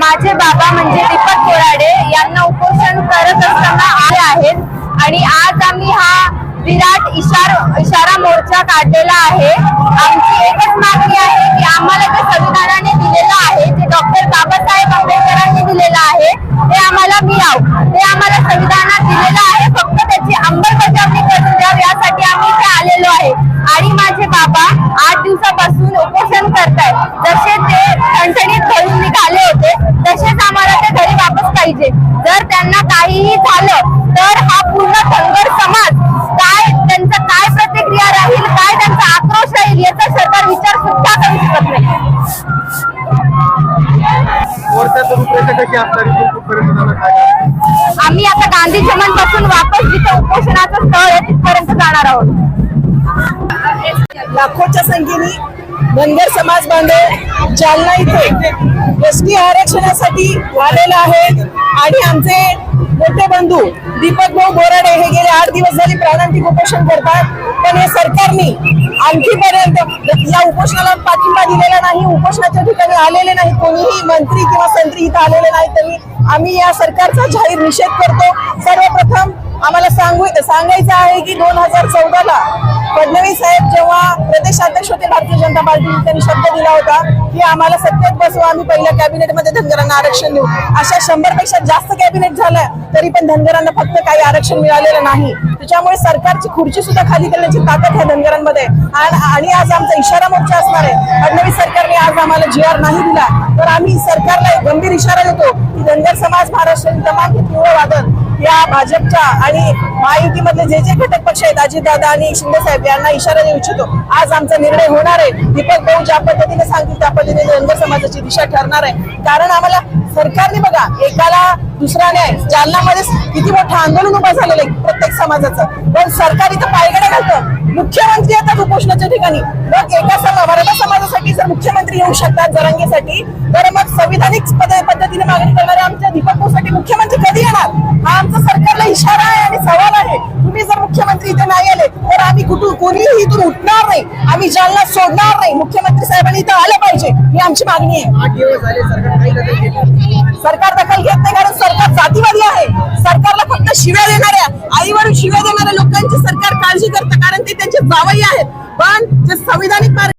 माझे बाबा म्हणजे दीपक बोराडे यांना उपोषण करत असताना आले आहेत. आणि आज आम्ही हा विराट इशार इशारा मोर्चा काढलेला आहे. आमची एकच मागणी आहे की आम्हाला जे संविधानाने दिलेलं आहे जे डॉक्टर बाबासाहेब आंबेडकरांनी दिलेलं आहे ते आम्हाला मिळावं. ते आम्हाला संविधानात दिलेलं आहे. फक्त त्याची अंमलबजावणी करून द्यावी यासाठी आम्ही इथे आलेलो आहे. आणि माझे बाबा आठ दिवसापासून उपोषण करतायत. जसे ते ठणठणीत घरून निघाले होते तसेच आम्हाला ते घरी वापस पाहिजे जर त्यांना काहीही झालं तर हा पूर्ण धनगर समाज काय त्यांचं काय प्रतिक्रिया राहील काय त्यांचा आक्रोश राहील याचा सरकार विचार सुद्धा करू शकत नाही. आम्ही आता गांधी चमनपासून वापस जिथे उपोषणाचं स्थळ आहे तिथपर्यंत जाणार आहोत. लाखोच्या संख्येने धनगर समाज बांधव जालना इथे एस टी आरक्षणासाठी आलेला आहे आणि आमचे मोठे बंधू दीपक भाऊ बोराडे हे गेले आठ दिवस झाले प्राणांतिक उपोषण करतात. पण हे सरकारने आणखीपर्यंत या उपोषणाला पाठिंबा दिलेला नाही उपोषणाच्या ठिकाणी आलेले नाही. कोणीही मंत्री किंवा संत्री इथं आलेले नाही तरी आम्ही या सरकारचा जाहीर निषेध करतो. सर्वप्रथम आम्हाला सांगू सांगायचं आहे की दोन हजार चौदाला फडणवीस साहेब जेव्हा भारतीय जनता पार्टीने त्यांनी शब्द दिला होता की आम्हाला सत्तेत बसवा आम्ही पहिल्या कॅबिनेटमध्ये धनगरांना आरक्षण देऊ. अशा शंभरपेक्षा जास्त कॅबिनेट झालं तरी पण धनगरांना फक्त काही आरक्षण मिळालेलं नाही. त्याच्यामुळे सरकारची खुर्ची सुद्धा खाली करण्याची ताकद आहे धनगरांमध्ये आणि आज आमचा इशारा मोर्चा असणार आहे. फडणवीस सरकारने आज आम्हाला जी आर नाही दिला तर आम्ही सरकारला एक गंभीर इशारा देतो की धनगर समाज महाराष्ट्रातील तमाम तीव्र वादन या भाजपच्या आणि महायुतीमधले जे जे घटक पक्ष आहेत अजितदादा आणि शिंदे साहेब यांना इशारा देऊ इच्छितो. आज आमचा निर्णय होणार आहे. दीपक भाऊ ज्या पद्धतीने सांगतील त्या पद्धतीने धनगर समाजाची दिशा ठरणार आहे. कारण आम्हाला सरकारने बघा एकाला दुसरा न्याय जालनामध्ये किती मोठं आंदोलन उभं झालेलं आहे प्रत्येक समाजाचं. पण सरकार इथं पायगडा घालतं. मुख्यमंत्री येतात उपोषणाच्या ठिकाणी. मग एका समा मराठा समाजासाठी जर मुख्यमंत्री येऊ शकतात जरांगीसाठी तर मग संविधानिक पद- कुठून कोणीही इथून उठणार नाही. आम्ही जालना सोडणार नाही. मुख्यमंत्री साहेबांनी इथं आलं पाहिजे. ही आमची मागणी आहे. सरकार दखल घेत नाही. कारण सरकार जातीवादी आहे. सरकारला फक्त शिव्या देणाऱ्या आईवरून शिव्या देणाऱ्या लोकांची सरकार काळजी करतं कारण ते त्यांचे जावई आहेत. पण जे संविधानिक